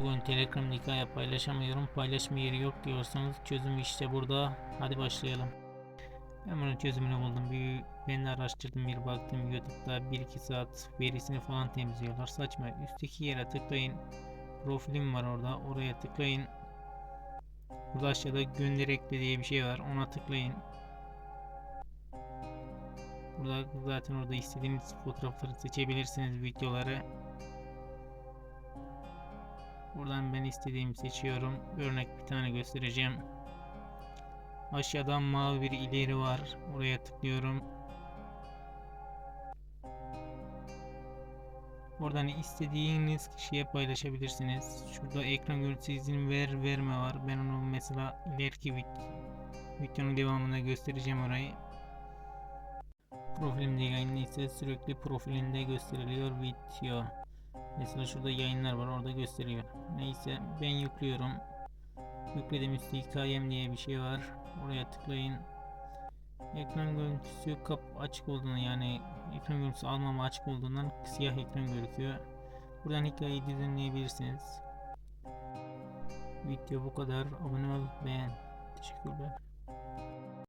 Bugün Telegram'da hikaye paylaşamıyorum. Paylaşma yeri yok diyorsanız çözüm işte burada. Hadi başlayalım. Ben bunun çözümünü buldum. Bir, ben araştırdım bir baktım YouTube'da 1-2 saat verisini falan temizliyorlar. Saçma. Üstteki yere tıklayın. Profilim var orada. Oraya tıklayın. Burada aşağıda gönder ekle diye bir şey var. Ona tıklayın. Burada zaten orada istediğiniz fotoğrafları seçebilirsiniz videoları. Buradan ben istediğimi seçiyorum. Örnek bir tane göstereceğim. Aşağıdan mavi bir ileri var. Oraya tıklıyorum. Oradan istediğiniz kişiye paylaşabilirsiniz. Şurada ekran görüntüsü izin ver verme var. Ben onu mesela ileriki vid- videonun devamında göstereceğim orayı. Profilimde yayınlı ise sürekli profilinde gösteriliyor video. Mesela şurada yayınlar var orada gösteriyor. Neyse ben yüklüyorum. Yükledim üstü hikayem diye bir şey var. Oraya tıklayın. Ekran görüntüsü kap açık olduğunu yani ekran görüntüsü almama açık olduğundan siyah ekran gözüküyor. Buradan hikayeyi düzenleyebilirsiniz. Video bu kadar. Abone ol, beğen. Teşekkürler.